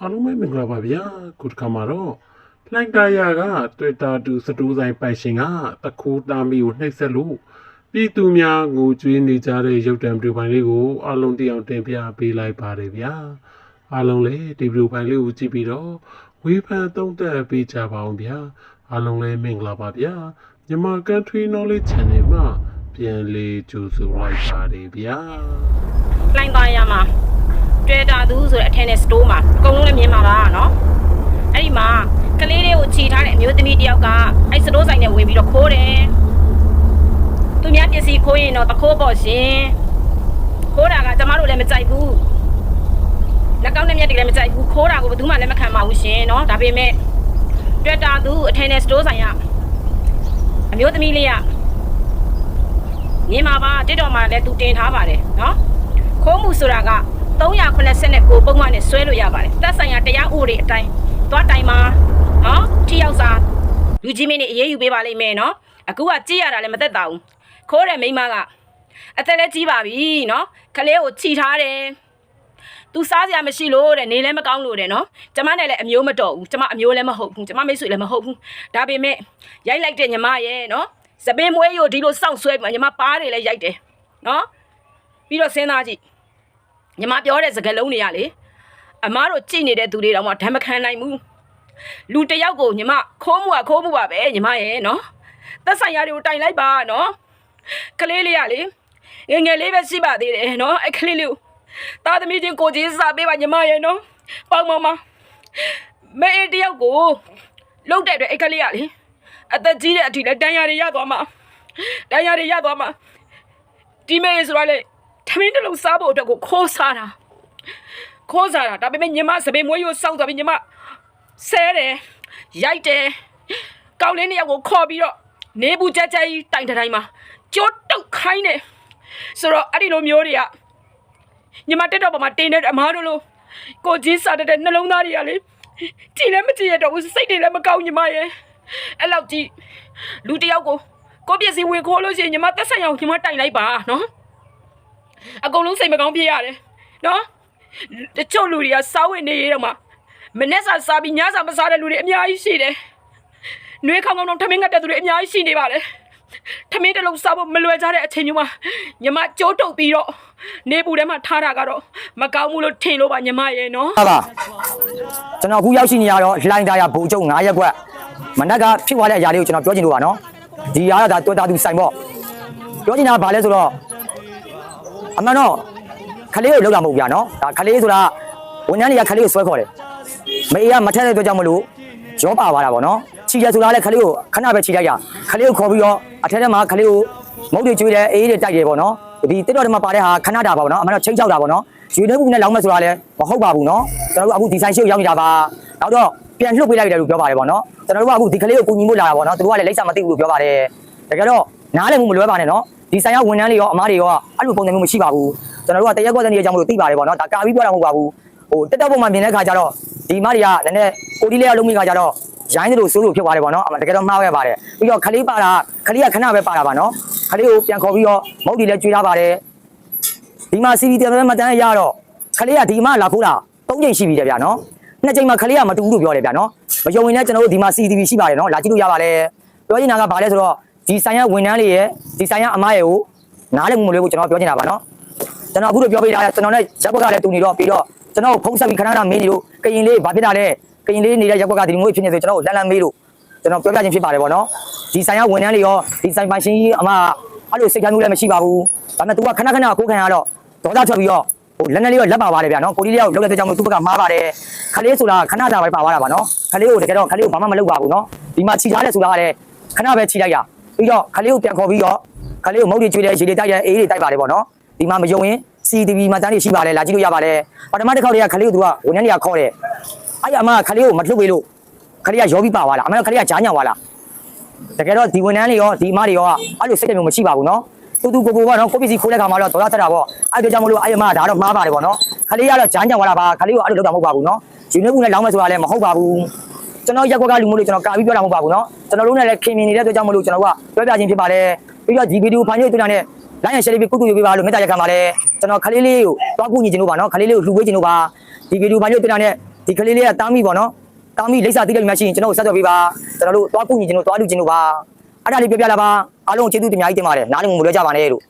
အားလုံးပဲမင်္ဂလာပါဗျာခုတစ်ခါမှာတော့လှိုင်းကာယာကတွေ့တာတူစတိုးဆိုင်ပိုင်ရှင်ကတခိုးတာမီကိုနှိပ်စက်လို့ပြည်သူများငိုကြွေးနေကြတဲ့ရုပ်တံဗီဒီယိုဖိုင်လေးကိုအားလုံးသိအောင်တင်ပြပေးလိုက်ပါတယ်ဗျာအားလုံးလည်းဒီဗီဒီယိုဖိုင်လေးကိုကြည့်ပြီးတော့ဝေဖန်သုံးသပ်ပေးကြပါအောင်ဗျာအားလုံးလည်းမင်္ဂလာပါဗျာမြန်မာ Country Knowledge Channel မှာပြန်လေးကြိုဆိုလိုက်ပါတယ်ဗျာလှိုင်းသားရမှာ တွေ့တာသူဆိုတဲ့အထက်နဲ့စတိုးမှာအကုန်လုံးလည်းမြင်မှာပါနော်အဲ့ဒီမှာကလေးလေးကိုခြိထားတဲ့အမျိုးသမီးတယောက်ကအဲ့စတိုးဆိုင်နဲ့ဝင်ပြီးတော့ခိုးတယ်သူများပစ္စည်းခိုးရင်တော့တခိုးပေါ့ရှင်ခိုးတာကကျမတို့လည်းမကြိုက်ဘူးလက်ကောက်နဲ့မြက်တွေလည်းမကြိုက်ဘူးခိုးတာကိုဘယ်သူမှလည်းမခံပါဘူးရှင်နော်ဒါပေမဲ့တွေ့တာသူအထက်နဲ့စတိုးဆိုင်ကအမျိုးသမီးလေးကမြင်မှာပါတစ်တော်မှာလည်းသူတင်ထားပါတယ်နော်ခိုးမှုဆိုတာက 389ပုံမှန်နဲ့ဆွဲလို့ရပါတယ်တက်ဆိုင်ရာတရားဥပဒေအတိုင်းသွားတိုင်မှာနော်ထိရောက်စာလူကြီးမင်းနေအေးအေးယူပေးပါလိမ့်မယ်နော်အခုကကြည့်ရတာလည်းမသက်သာဘူးခိုးတဲ့မိန်းမကအသက်လည်းကြီးပါပြီနော်ခလေးကိုခြိထားတယ်သူစားစရာမရှိလို့တဲ့နေလည်းမကောင်းလို့တဲ့နော်ကျမနဲ့လည်းအမျိုးမတော်ဘူးကျမအမျိုးလည်းမဟုတ်ဘူးကျမမိတ်ဆွေလည်းမဟုတ်ဘူးဒါပေမဲ့ရိုက်လိုက်တဲ့ညီမရဲ့နော်စပင်းမွေးရိုဒီလိုစောင့်ဆွဲပြီးညီမပါးတယ်လည်းရိုက်တယ်နော်ပြီးတော့စဉ်းစားကြည့် ညီမပြောတဲ့စကားလုံးတွေကလေအမားတို့ကြည်နေတဲ့သူတွေတောင်မှဓမ္မခံနိုင်ဘူးလူတစ်ယောက်ကိုညီမခိုးမှုကခိုးမှုပါပဲညီမရဲ့နော်သက်ဆိုင်ရာတွေကိုတိုင်လိုက်ပါနော်ကလေးလေးကလေငယ်ငယ်လေးပဲရှိပါသေးတယ်နော်အဲ့ကလေးလေးကိုသားသမီးချင်းကိုကြီးစားပေးပါညီမရဲ့နော်ပေါင်မောင်မမဲအေးတယောက်ကိုလုတ်တဲ့အတွက်အဲ့ကလေးကလေအသက်ကြီးတဲ့အထိလည်းတန်ရာတွေရသွားမှာတန်ရာတွေရသွားမှာဒီမဲဆိုတော့လေ ထမင်းတစ်လုံးစားဖို့အတွက်ကိုခိုးစားတာခိုးစားတာဒါပေမဲ့ညီမစပင်မွေးရိုးစောက်သွားပြီးညီမဆဲတယ်ရိုက်တယ်ကောင်းလေးနှစ်ယောက်ကိုခေါ်ပြီးတော့နေဘူးကြက်ကြက်ကြီးတိုင်တိုင်းမှာကြောတုတ်ခိုင်းတယ်ဆိုတော့အဲ့ဒီလိုမျိုးတွေကညီမတက်တော့ပေါ်မှာတင်တဲ့အမားတို့လိုကိုကြီးစားတဲ့နှလုံးသားတွေကလေကြည်လည်းမကြည်ရတော့ဘူးစိတ်တွေလည်းမကောင်းညီမရဲ့အဲ့လောက်ကြီးလူတစ်ယောက်ကိုကိုပြည့်စည်ဝင်ခိုးလို့ရှိရင်ညီမသက်ဆိုင်အောင်ညီမတိုင်လိုက်ပါနော် အကုန်လုံးစိတ်မကောင်းဖြစ်ရတယ်နော်တချို့လူတွေကစားဝင်နေရတော့မှမနေ့စာစားပြီးညစာမစားတဲ့လူတွေအများကြီးရှိတယ်နှွေးခေါင်းခေါင်းတော့ထမင်းငတ်တဲ့သူတွေအများကြီးရှိနေပါတယ်ထမင်းတစ်လုံးစားဖို့မလွယ်ကြတဲ့အချိန်မျိုးမှာညီမကြိုးတုပ်ပြီးတော့နေပူထဲမှာထားတာကတော့မကောင်းဘူးလို့ထင်လို့ပါညီမရဲ့နော်ဟုတ်ပါကျွန်တော်အခုရောက်ရှိနေရတော့လှိုင်းသားရဘိုးကျုံ9ရက်ကွက်မနက်ကဖြစ်သွားတဲ့အရာလေးကိုကျွန်တော်ပြောချင်လို့ပါနော်ဒီအရာကဒါတွေ့တာသူဆိုင်ပေါ့ပြောချင်တာကဘာလဲဆိုတော့ အမှန်တော့ခလေးကိုလောက်တာမဟုတ်ဗျာနော်ဒါခလေးဆိုတာဝန်ထမ်းတွေကခလေးကိုဆွဲခေါ်တယ်မေးရမထက်တဲ့အတွက်ကြောင့်မလို့ရောပါသွားတာပေါ့နော်ချီရဆိုတာလည်းခလေးကိုခဏပဲချီလိုက်ရခလေးကိုခေါ်ပြီးတော့အထက်ထဲမှာခလေးကိုမုတ်တွေကျွေးတယ်အေးတွေတိုက်တယ်ပေါ့နော်ဒီတက်တော်တွေမှာပါတဲ့ဟာခဏတာပေါ့နော်အမှန်တော့ချိန်ချောက်တာပေါ့နော်ရွေနှုတ်ဘူးနဲ့လောင်းမဲ့ဆိုတာလည်းမဟုတ်ပါဘူးနော်ကျွန်တော်တို့အခုဒီဆိုင်ရှိကိုရောက်နေတာပါနောက်တော့ပြန်လှုပ်ပေးလိုက်တယ်လို့ပြောပါတယ်ပေါ့နော်ကျွန်တော်တို့ကအခုဒီကလေးကိုကူညီဖို့လာတာပေါ့နော်သူတို့ကလည်းလိမ့်စာမသိဘူးလို့ပြောပါတယ်တကယ်တော့နားလည်မှုမလွဲပါနဲ့နော် ဒီဆိုင်ကဝန်ထမ်းတွေရောအမားတွေရောအဲ့လိုပုံစံမျိုးမရှိပါဘူးကျွန်တော်တို့ကတရက်ကွက်တဲ့နေရာကြောင့်မလို့သိပါတယ်ပေါ့နော်ဒါကာပြီးပြောတာမဟုတ်ပါဘူးဟိုတက်တက်ပုံမှန်မြင်တဲ့ခါကျတော့ဒီမတွေကနည်းနည်းကိုဒီလေးကလုံးမိခါကျတော့ရိုင်းတယ်လို့စိုးလို့ဖြစ်သွားတယ်ပေါ့နော်အမှတကယ်တော့မှားခဲ့ပါတယ်ပြီးတော့ခလေးပါတာခလေးကခဏပဲပါတာပါနော်ခလေးကိုပြန်ခေါ်ပြီးတော့မုတ်တီလည်းကျွေးထားပါတယ်ဒီမှာ CV တယ်မတန်းရတော့ခလေးကဒီမှာလာခိုးတာ၃ချိန်ရှိပြီတဲ့ဗျာနော်နှစ်ချိန်မှာခလေးကမတူဘူးလို့ပြောတယ်ဗျာနော်မယုံရင်လည်းကျွန်တော်တို့ဒီမှာ CCTV ရှိပါတယ်နော်လာကြည့်လို့ရပါတယ်ပြောချင်တာကဘာလဲဆိုတော့ဒီဆိုင်ရဝန်ထမ်းလေးရဲ့ ဒီဆိုင်ရအမရဲ့ကိုနားလည်းမလို့ကျွန်တော်ပြောချင်တာပါနော်ကျွန်တော်အခုလိုပြောပေးတာကျွန်တော်နဲ့ရက်ဘက်ကလည်းတူနေတော့ပြီးတော့ကျွန်တော်ဖုန်းဆက်ပြီးခဏခဏမေးနေလို့ကရင်လေးဘာဖြစ်တာလဲကရင်လေးနေတဲ့ရက်ဘက်ကဒီလိုမျိုးဖြစ်နေဆိုကျွန်တော်ကိုလန်လန်မေးလို့ကျွန်တော်ပြောပြခြင်းဖြစ်ပါတယ်ပေါ့နော်ဒီဆိုင်ရဝန်ထမ်းလေးရောဒီဆိုင်ပိုင်ရှင်ကြီးအမအဲ့လိုစိတ်ချမ်းမှုလည်းမရှိပါဘူးဒါပေမဲ့ तू ကခဏခဏကိုခံရတော့ဒေါသထွက်ပြီးတော့ဟိုလက်နဲ့လေးရောလက်ပါပါတယ်ဗျာနော်ကိုလေးလေးရောက်လောက်တဲ့ကြောင့်မို့သူ့ဘက်ကမားပါတယ်ခလေးဆိုတာခဏတာပဲပါသွားတာပါနော်ခလေးကိုတကယ်တော့ခလေးကိုဘာမှမလုပ်ပါဘူးနော်ဒီမှာခြိထားတယ်ဆိုတာကလည်းခဏပဲခြိလိုက်တာ ပြီးတော့ခလေးကိုပြန်ခေါ်ပြီးတော့ခလေးကိုမုတ်တွေကျွေးတယ်ရေတွေတိုက်တယ်အေးတွေတိုက်ပါတယ်ပေါ့နော်ဒီမှာမယုံရင် CCTV မှာတန်းနေရှိပါတယ်လာကြည့်လို့ရပါတယ်ပထမတစ်ခေါက်တည်းကခလေးကိုသူကဝန်ထမ်းတွေကခေါ်တယ်အဲ့ဒီအမကခလေးကိုမထုတ်ပေးလို့ခလေးကရောပြီးပါသွားတာအမကခလေးကကြားညောင်သွားလားတကယ်တော့ဒီဝန်ထမ်းတွေရောဒီအမတွေရောအဲ့လိုစိတ်တယ်မျိုးမရှိပါဘူးနော်တူတူကိုကိုပေါ့နော်ကိုပစ္စည်းခိုးတဲ့ခါမှာတော့ဒေါသတက်တာပေါ့အဲ့ဒါကြောင့်မလို့အဲ့ဒီအမကဒါတော့မှားပါတယ်ပေါ့နော်ခလေးကတော့ကြားညောင်သွားတာပါခလေးကိုအဲ့လိုလုပ်တာမဟုတ်ပါဘူးနော်ယူနေဘူးနဲ့လောင်းမယ်ဆိုတာလည်းမဟုတ်ပါဘူး ကျွန်တော်ရက်ကွက်ကလူမျိုးလို့ကျွန်တော်ကာပြီးပြောတာမဟုတ်ပါဘူးနော်ကျွန်တော်တို့နဲ့လည်းခင်မြင်နေတဲ့အတွက်ကြောင့်မလို့ကျွန်တော်ကပြောပြခြင်းဖြစ်ပါတယ်ပြီးတော့ဒီဗီဒီယိုဖိုင်လေးတွေ့တာနဲ့လိုင်းရရှယ်လေးပြီးကုတူယူပေးပါလို့မေတ္တာရက်ခံပါတယ်ကျွန်တော်ခလေးလေးကိုတွားကူညီခြင်းလို့ပါနော်ခလေးလေးကိုလှူပေးခြင်းလို့ပါဒီဗီဒီယိုဖိုင်လေးတွေ့တာနဲ့ဒီကလေးလေးကတားမိပေါ့နော်တားမိလိပ်စာတိလိုက်မှရှိရင်ကျွန်တော်တို့ဆက်သွယ်ပေးပါကျွန်တော်တို့သွားကူညီကျွန်တော်တို့သွားလူချင်းတို့ပါအဲ့ဒါလေးပြောပြလာပါအားလုံးကျေးဇူးတင်များကြီးတင်ပါတယ်နားလည်မှုမလွဲကြပါနဲ့လို့